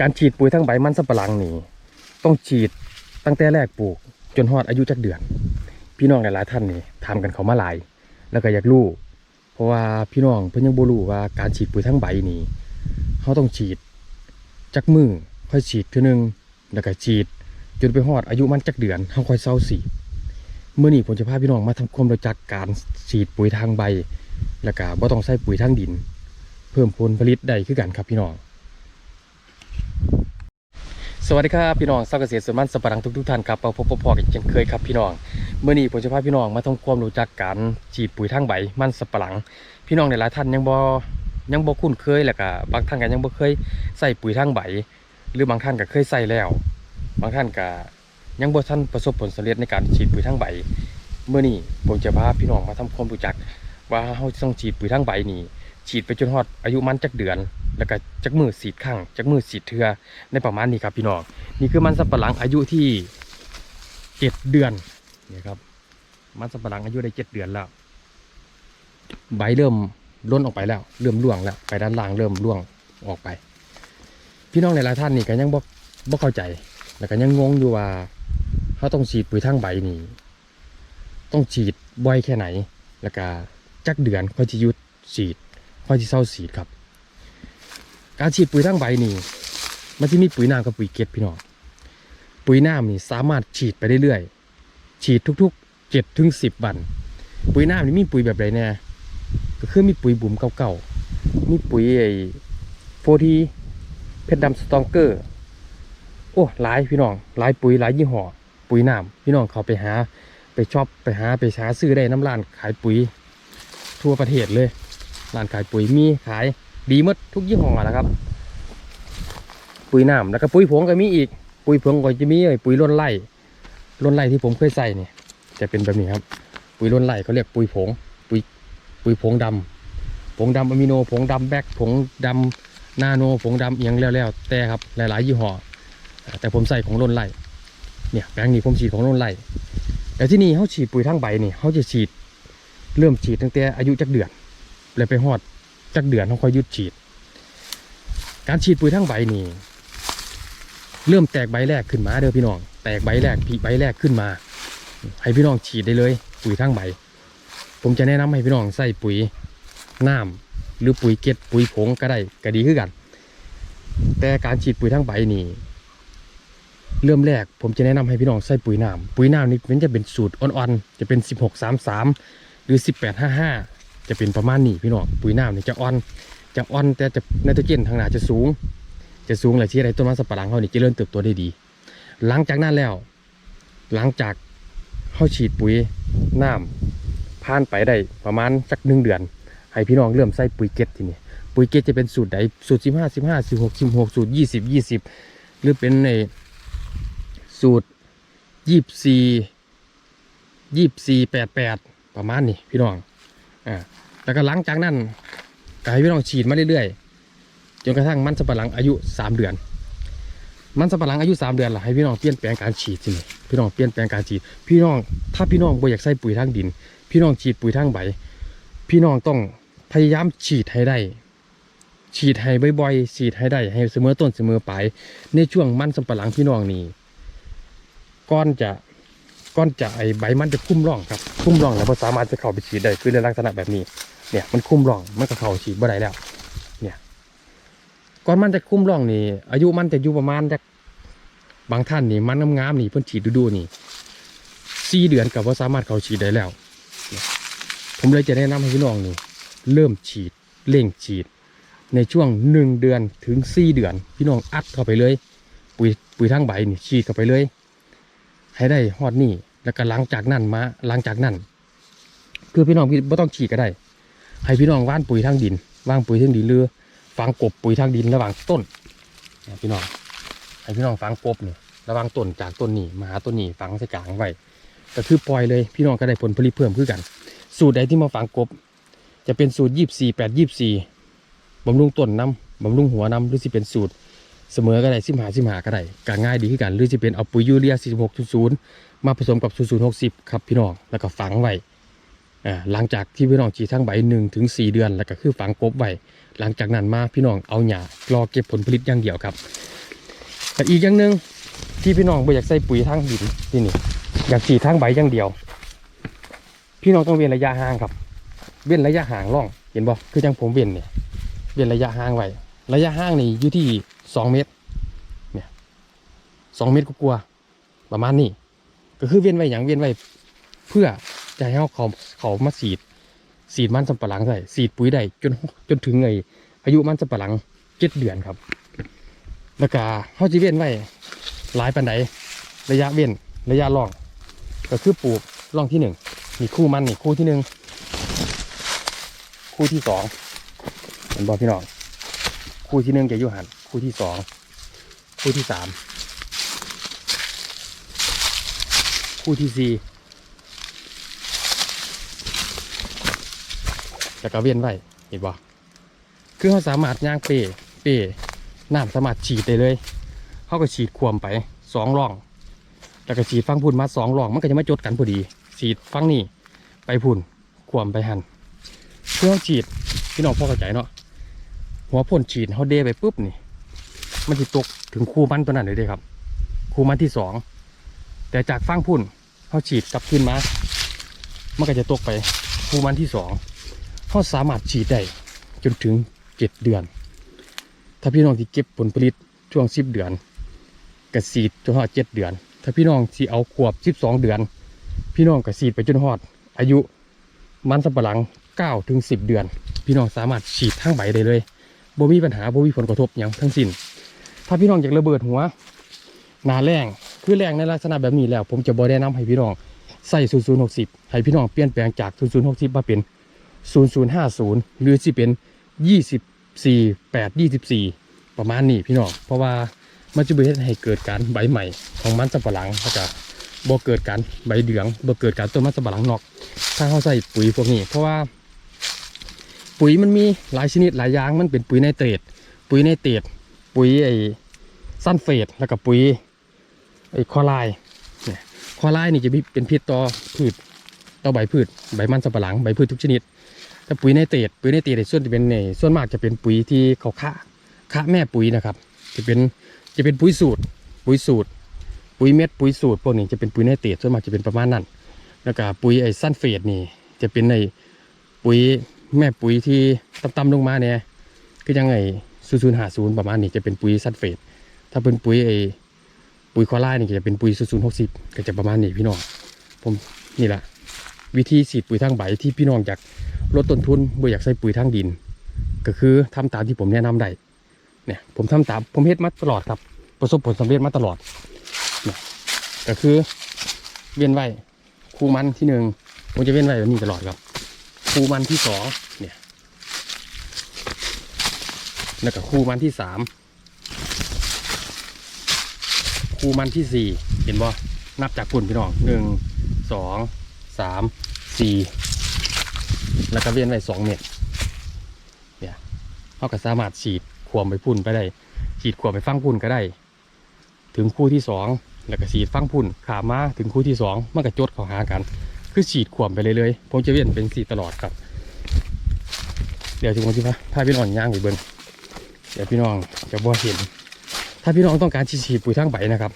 การฉีดปุ๋ยทั้งใบมันสำปะหลังนี่ต้องฉีดตั้งแต่แรกปลูก จนฮอดอายุจักเดือน พี่น้องหลายๆท่านนี่ทำกันเขามาหลาย แล้วก็อยากรู้เพราะว่าพี่น้องเพิ่นยังบ่รู้ว่าการฉีดปุ๋ยทั้งใบนี่เขาต้องฉีดจักมือค่อยฉีดเทื่อนึงแล้วก็ฉีด จนไปฮอดอายุมันจักเดือนเขาค่อยเศร้าสีเมื่อนี้ผมจะพาพี่น้องมาทำความรู้จักการฉีดปุ๋ยทางใบ แล้วก็บ่ต้องใส่ปุ๋ยทางดิน เพิ่มผลผลิตได้คือกันครับพี่น้อง สวัสดีครับพี่น้องชาวเกษตรสวนมันสับปะหลังทุกๆท่านครับเราพบพอกันเช่นเคยครับพี่น้องเมื่อนี้ผมจะพาพี่น้องมาทำความรู้จักการฉีดปุ๋ยทางใบมันสับปะหลัง พี่น้องในหลายท่านยังบ่ยังบ่คุ้นเคยแล้วก็บางท่านก็ยังบ่เคยใส่ปุ๋ยทางใบ หรือบางท่านก็เคยใส่แล้ว บางท่านก็ยังบ่ทันประสบผลสำเร็จในการฉีดปุ๋ยทางใบ เมื่อนี้ผมจะพาพี่น้องมาทำความรู้จัก ว่าเราจะต้องฉีดปุ๋ยทางใบนี่ฉีดไปจนฮอดอายุมันจักเดือน แล้วก็จักมือสีดข้างจักมือสีดเทือในประมาณนี้ครับพี่น้องนี่คือมันสับปะหลังอายุที่เจ็ดเดือนนี่ครับมันสับปะหลังอายุได้เจ็ดเดือนแล้ว ใบเริ่มล้นออกไปแล้ว เริ่มร่วงแล้วไปด้านล่างเริ่มร่วงออกไป พี่น้องหลายๆท่านนี่ก็ยังบ่บ่เข้าใจแล้วก็ยังงงอยู่ว่าเขาต้องฉีดปุ๋ยทางใบนี่ต้องฉีดบ่อยแค่ไหน แล้วก็จักเดือนค่อยจะยุดฉีดค่อยจะเศร้าฉีดครับ การฉีดปุ๋ยทางใบนี่มันจะมีปุ๋ยน้ำกับปุ๋ยเก็ดพี่น้องปุ๋ยน้ำนี่สามารถฉีดไปเรื่อยๆฉีดทุกๆเจ็ดถึงสิบวัน ปุ๋ยน้ำนี่มีปุ๋ยแบบไรแน่ก็คือมีปุ๋ยบุ๋มเก่าๆมีปุ๋ยไอ้โฟทีเพชรดำสตองเกอร์โอ้หลายพี่น้องหลายปุ๋ยหลายยี่ห้อปุ๋ยน้ำพี่น้องเขาไปหาไปชอบไปหาไปหาซื้อได้น้ำร้านขายปุ๋ยทั่วประเทศเลยร้านขายปุ๋ยมีขาย ดีมดทุกยี่ห้อแหละครับ ปุ๋ยน้ำแล้วก็ปุ๋ยผงก็มีอีก ปุ๋ยผงก็จะมีปุ๋ยล้นไร่ล้นไร่ที่ผมเคยใส่เนี่ยจะเป็นแบบนี้ครับ ปุ๋ยล้นไร่เขาเรียกปุ๋ยผง ปุ๋ยปุ๋ยผงดำผงดำอะมิโนผงดำแบกผงดำนาโนผงดำเอียงแล้วๆแต่ครับหลายๆยี่ห้อแต่ผมใส่ของล้นไร่เนี่ยแปลงนี้ผมฉีดของล้นไร่แต่ที่นี่เขาฉีดปุ๋ยทั้งใบนี่เขาจะฉีดเริ่มฉีดตั้งแต่อายุจักเดือนเลยไปฮอด จักเดือนเขาค่อยยุดฉีด การฉีดปุ๋ยทั้งใบนี่เริ่มแตกใบแรกขึ้นมาเด้อพี่น้อง แตกใบแรกผีใบแรกขึ้นมา ให้พี่น้องฉีดได้เลย ปุ๋ยทั้งใบ ผมจะแนะนำให้พี่น้องใส่ปุ๋ยน้ำหรือปุ๋ยเกล็ดปุ๋ยผงก็ได้ก็ดีขึ้นกัน แต่การฉีดปุ๋ยทั้งใบนี่เริ่มแรกผมจะแนะนำให้พี่น้องใส่ปุ๋ยน้ำปุ๋ยน้ำนี่มันจะเป็นสูตรอ่อนๆ จะเป็น 1633 หรือ 1855 จะเป็นประมาณนี้พี่น้องปุ๋ยน้ำนี่จะอ่อน จะอ่อนแต่จะไนโตรเจนทางหน้าจะสูง จะสูงเลยที่อะไรต้นไม้สับปะหลังเขานี่จะเริ่มเติบโตได้ดี หลังจากนั้นแล้ว หลังจากเขาฉีดปุ๋ยน้ำผ่านไปได้ประมาณสักหนึ่งเดือน ให้พี่น้องเริ่มใส่ปุ๋ยเก็ตทีนี้ปุ๋ยเก็ตจะเป็นสูตรใดสูตรสิบห้าสิบห้าสิบหกสิบหกสูตรยี่สิบยี่สิบหรือเป็นในสูตรยี่สี่ยี่สี่แปดแปดประมาณนี้พี่น้อง อ่าแล้วก็หลังจากนั้นก็ให้พี่น้องฉีดมาเรื่อยๆจนกระทั่งมันสับปะหลังอายุสามเดือน มันสับปะหลังอายุสามเดือนล่ะให้พี่น้องเปลี่ยนแปลงการฉีดสิพี่น้องเปลี่ยนแปลงการฉีด พี่น้องถ้าพี่น้องบ่อยากใส่ปุ๋ยทางดิน พี่น้องฉีดปุ๋ยทางใบ พี่น้องต้องพยายามฉีดให้ได้ ฉีดให้บ่อยๆฉีดให้ได้ให้เสมอต้นเสมอปลายในช่วงมันสับปะหลังพี่น้องนี่ก้อนจะ ก้อนจะไอใบมันจะคุ้มร่องครับคุ้มร่องแล้วพอสามารถจะเข้าไปฉีดได้คือในลักษณะแบบนี้ เนี่ยมันคุ้มร่องมันก็เข้าฉีดบ่ได้แล้ว เนี่ยก้อนมันจะคุ้มร่องนี่อายุมันจะอยู่ประมาณจะบางท่านนี่มันงามๆนี่เพิ่นฉีดดูๆนี่สี่เดือนกับว่าสามารถเข้าฉีดได้แล้วเนี่ยผมเลยจะแนะนำให้พี่น้องนี่เริ่มฉีดเร่งฉีด ในช่วงหนึ่งเดือนถึงสี่เดือน พี่น้องอัดเข้าไปเลย ปุ๋ยปุ๋ยทางใบนี่ฉีดเข้าไปเลย ให้ได้ฮอดนี่แล้วก็หลังจากนั้นมาหลังจากนั้น คือพี่น้องพี่ไม่ต้องฉีดก็ได้ ให้พี่น้องว่านปุ๋ยทางดินว่างปุ๋ยทางดินเรือฝังกบปุ๋ยทางดินระหว่างต้นนะพี่น้องให้พี่น้องฝังกบเนี่ยระหว่างต้นจากต้นนี้มาหาต้นนี้ฝังใส่กลางไว้ก็คือปล่อยเลยพี่น้องก็ได้ผลผลิตเพิ่มขึ้นกัน สูตรใดที่มาฝังกบ จะเป็นสูตรยี่สี่แปดยี่สี่บำรุงต้นน้ำบำรุงหัวน้ำหรือสิเป็นสูตร เสมอก็ได้สิมหาสิมหาก็ได้ก็ง่ายดีขึ้นกัน หรือจะเป็นเอาปุ๋ยยูเรีย 46.0 มาผสมกับ 0060 ครับพี่น้อง แล้วก็ฝังไว้อ่าหลังจากที่พี่น้องฉีดทั้งใบหนึ่งถึงสี่เดือน แล้วก็คือฝังกบไว้ หลังจากนั้นมาพี่น้องเอาหญ้ารอเก็บผลผลิตอย่างเดียวครับแต่อีกอย่างหนึ่งที่พี่น้องบ่อยากใส่ปุ๋ยทางดินที่นี่อยากฉีดทางใบอย่างเดียว พี่น้องต้องเว้นระยะห่างครับ เว้นระยะห่างร่อง เห็นบ่คือจังผมเว้นเนี่ยเว้นระยะห่างไว้ระยะห่างนี่อยู่ที่ สองเมตรเนี่ยสองเมตรก็กลัวประมาณนี้ก็คือเว้นไว้อย่างเว้นไว้เพื่อจะให้เขาเขาเขามาสีด สีดมันสำปะหลังใส่สีดปุ๋ยได้จนจนถึงไงอายุมันสำปะหลังเจ็ดเดือนครับ แล้วก็เขาจะเว้นไว้หลายปันไดระยะเว้นระยะร่อง ก็คือปลูกร่องที่หนึ่งมีคู่มันนี่คู่ที่หนึ่งคู่ที่สองเห็นบอพี่น้องคู่ที่หนึ่งจะอยู่หัน คู่ที่สองคู่ที่สามคู่ที่สี่แล้วก็เวียนไว้เห็นบ่คือเขาสามารถย่างเปเปน้ำสามารถฉีดได้เลยเขาก็ฉีดควมไปสองร่อง แล้วก็ฉีดฟังพุ่นมาสองร่อง มันก็จะมาจดกันพอดี ฉีดฟังนี่ไปพุ่นควมไปหันเพื่อฉีดพี่น้องพ่อเข้าใจเนาะหัวพ่นฉีดเขาเดไปปุ๊บนี่ มันจะตกถึงคูมันตัวนั้นเลยเด้ครับคูมันที่สองแต่จากฟังพุ่นเขาฉีดกลับขึ้นมา มันก็จะตกไปคูมันที่สองเขาสามารถฉีดได้จนถึงเจ็ดเดือน ถ้าพี่น้องที่เก็บผลผลิตช่วงสิบเดือนกระสีดจนหอดเจ็ดเดือน ถ้าพี่น้องที่เอาขวบสิบสองเดือน พี่น้องกระสีดไปจนหอด อายุมันสำปะหลังเก้าถึงสิบเดือน พี่น้องสามารถฉีดทั้งใบได้เลยบ่มีปัญหาบ่มีผลกระทบอย่างทั้งสิ้น ถ้าพี่น้องอยากระเบิดหัวหนาแรงคือแรงในลักษณะแบบนี้แล้ว ผมจะบอแนะนำให้พี่น้องใส่0060 ให้พี่น้องเปลี่ยนแปลงจาก 0060 มาเป็น 0050 หรือสิเป็น 24 8 24 ประมาณนี้พี่น้องเพราะว่ามันจะเฮ็ดให้เกิดการใบใหม่ของมันสำปะหลังแล้วก็บ่เกิดการใบเหลืองบ่เกิดการต้นมันสำปะหลังนอก ถ้าเขาใส่ปุ๋ยพวกนี้ เพราะว่า ปุ๋ยมันมีหลายชนิดหลายอย่างมันเป็นปุ๋ยไนเตรตปุ๋ยไนเตรต ปุ๋ยไอ้ซันเฟตแล้วก็ปุ๋ยไอ้คอไลน์เนี่ยคอไลน์นี่จะเป็นพิษต่อพืชต่อใบพืชใบมันสำปะหลังใบพืชทุกชนิดแต่ปุ๋ยไนเตรตปุ๋ยไนเตรตส่วนจะเป็นในส่วนมากจะเป็นปุ๋ยที่เขาฆ่าฆ่าแม่ปุ๋ยนะครับ จะเป็นจะเป็นปุ๋ยสูตร ปุ๋ยสูตร ปุ๋ยเม็ดปุ๋ยสูตรพวกนี้จะเป็นปุ๋ยไนเตรตส่วนมากจะเป็นประมาณนั้นแล้วก็ปุ๋ยไอ้ซันเฟตนี่จะเป็นในปุ๋ยแม่ปุ๋ยที่ต่ำๆลงมาเนี่ยก็ยังไง ศูนย์หาศูนย์ประมาณนี้จะเป็นปุ๋ยซันเฟตถ้าเป็นปุ๋ยไอ้ปุ๋ยคอไลน์นี่ก็จะเป็นปุ๋ยศูนย์หกสิบก็จะประมาณนี้พี่น้องผมนี่แหละวิธีฉีดปุ๋ยทางใบที่พี่น้องอยากลดต้นทุนบ่อยากใส่ปุ๋ยทางดิน ก็คือทำตามที่ผมแนะนำได้เนี่ยผมทำตามผมเฮ็ดมาตลอดครับ ประสบผลสำเร็จมาตลอดเนี่ยก็คือเวียนไว้คูมันที่หนึ่งผมจะเว้นไว้แบบนี้ตลอดครับคูมันที่สองเนี่ย แล้วก็คู่มันที่สามคู่มันที่สี่เห็นบ่นับจากพุ่นพี่น้องหนึ่งสองสามสี่แล้วก็เว้นไว้สองเม็ดเนี่ยเขาก็สามารถฉีดขวมไปพุ่นไปได้ ฉีดขวมไปฟังพุ่นก็ได้ ถึงคู่ที่สองแล้วก็ฉีดฟังพุ่นขามาถึงคู่ที่สองมันก็จดเข้าหากัน คือฉีดขวมไปเลยเลยๆผมจะเวียนเป็นสีตลอดครับ เดี๋ยวถึงวันที่พาพาพี่น้องย่างไปเบิ้ง เดี๋ยวพี่น้องจะบ่เห็น ถ้าพี่น้องต้องการฉีดปุ๋ยทั้งใบนะครับ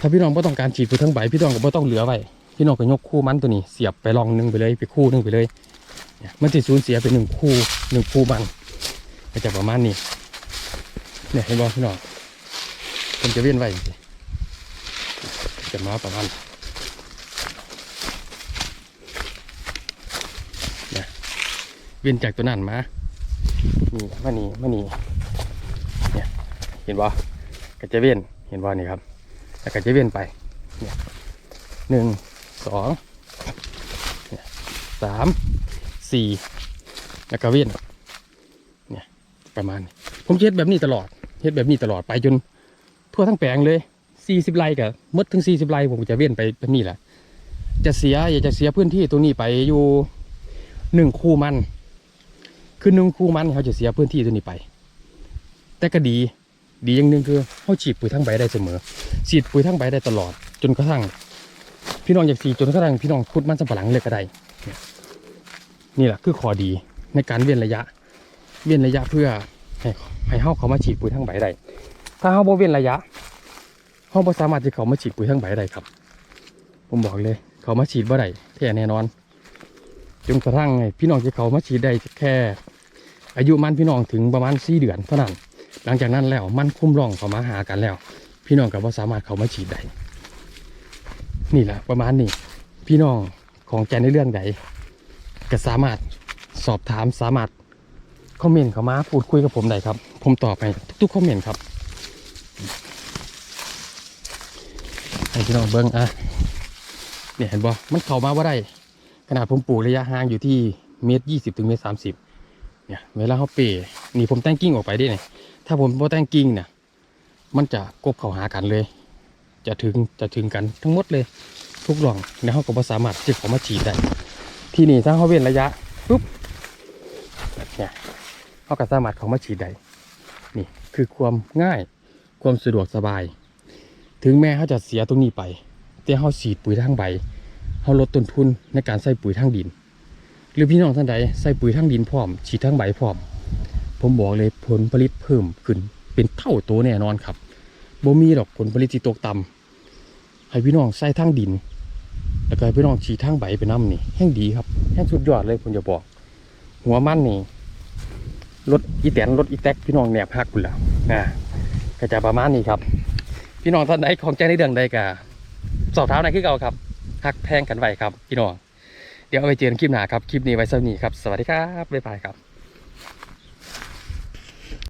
ถ้าพี่น้องไม่ต้องการฉีดปุ๋ยทั้งใบพี่น้องก็ไม่ต้องเหลือไว้พี่น้องก็ยกคู่มันตัวนี้เสียบไปลองหนึงไปเลยไปคู่หนึงไปเลยเนี่ยมันจะสูญเสียเป็นหนึ่งคู่หนึ่งคู่มันก็จะประมาณนี้เนี่ยเห็นบ่พี่น้องผมจะเวียนไว้จังซี้จะมาประมาณเวียนจากตัวนั้นมานี่มานี่มานี่นี่ เห็นบ่ก็จะเวียนเห็นบ่นี่ครับแล้วก็จะเวียนไปเนี่ยหนึ่งสองสามสี่แล้วก็เวียนเนี่ยประมาณผมเฮ็ดแบบนี้ตลอดเฮ็ดแบบนี้ตลอดไปจนทั่วทั้งแปลงเลยสี่สิบไร่กับมดถึงสี่สิบไร่ผมจะเวียนไปแบบนี้แหละจะเสียอยากจะเสียพื้นที่ตรงนี้ไปอยู่หนึ่งคู่มันคือหนึ่งคู่มันเขาจะเสียพื้นที่ตัวนี้ไป แต่ก็ดี ดีอย่างหนึ่งคือเขาฉีดปุ๋ยทั้งใบได้เสมอฉีดปุ๋ยทั้งใบได้ตลอด จนกระทั่ง พี่น้องอยากฉีดจนกระทั่งพี่น้องคุดมันสำปะหลังเลยก็ได้นี่แหละคือข้อดีในการเว้นระยะ เว้นระยะเพื่อให้ให้เขาเขามาฉีดปุ๋ยทั้งใบได้ถ้าเขาบ่เว้นระยะห้องบ่สามารถที่เขามาฉีดปุ๋ยทั้งใบได้ครับ ผมบอกเลย เขามาฉีดบ่ได้แท้แน่นอนจนกระทั่งพี่น้องที่เขามาฉีดได้แค่ อายุมันพี่น้องถึงประมาณสี่เดือนเท่านั้น หลังจากนั้นแล้วมันคุ้มร่องเขามาหากันแล้ว พี่น้องก็บ่สามารถเขามาฉีดได้นี่แหละประมาณนี้ พี่น้องของใจในเรื่องใดก็สามารถสอบถามสามารถคอมเมนต์เข้ามาพูดคุยกับผมได้ครับ ผมตอบไปทุกๆคอมเมนต์ครับให้พี่น้องเบิ้งอะเนี่ยเห็นบ่มันเข้ามาว่าได้ขนาดผมปลูกระยะห่างอยู่ที่เมตรยี่สิบถึงเมตรสามสิบเนี่ยเวลาเขาเปย์นี่ผมแต่งกิ่งออกไปได้เนี่ย ถ้าผมบ่แต่งกิ่งเนี่ยมันจะกบเข้าหากันเลย จะถึงจะถึงกันทั้งหมดเลย ทุกหล่องแล้วเขาก็บ่สามารถจะเขามาฉีดได้ที่นี่ถ้าเขาเว้นระยะปุ๊บเนี่ยเขาก็สามารถเขามาฉีดได้นี่คือความง่ายความสะดวกสบาย ถึงแม้เขาจะเสียตรงนี้ไป แต่เขาฉีดปุ๋ยทางใบเขาลดต้นทุนในการใส่ปุ๋ยทางดิน หรือพี่น้องท่านใดใส่ปุ๋ยทางดินพร้อม ฉีดทางใบพร้อม ผมบอกเลยผลผลิตเพิ่มขึ้น เป็นเท่าตัวแน่นอนครับบ่มีดอกผลผลิตที่ตกต่ำให้พี่น้องใส่ทางดิน แล้วก็ให้พี่น้องฉีดทางใบไปน้ำนี่แห้งดีครับแห้งสุดยอดเลยผมจะบอก หัวมันนี่รถอีแตนรถอีแท็กพี่น้องแหนบหักคุณแล้วนะก็จะประมาณนี้ครับ พี่น้องท่านใดของใจในเรื่องใดก็สอบถามในคือเก่าครับหักแพงกันไว้ครับ พี่น้อง เดี๋ยวเอาไปเจอกันคลิปหน้าครับ คลิปนี้ไว้สำหรับนี้ครับ สวัสดีครับ บ๊ายบายครับ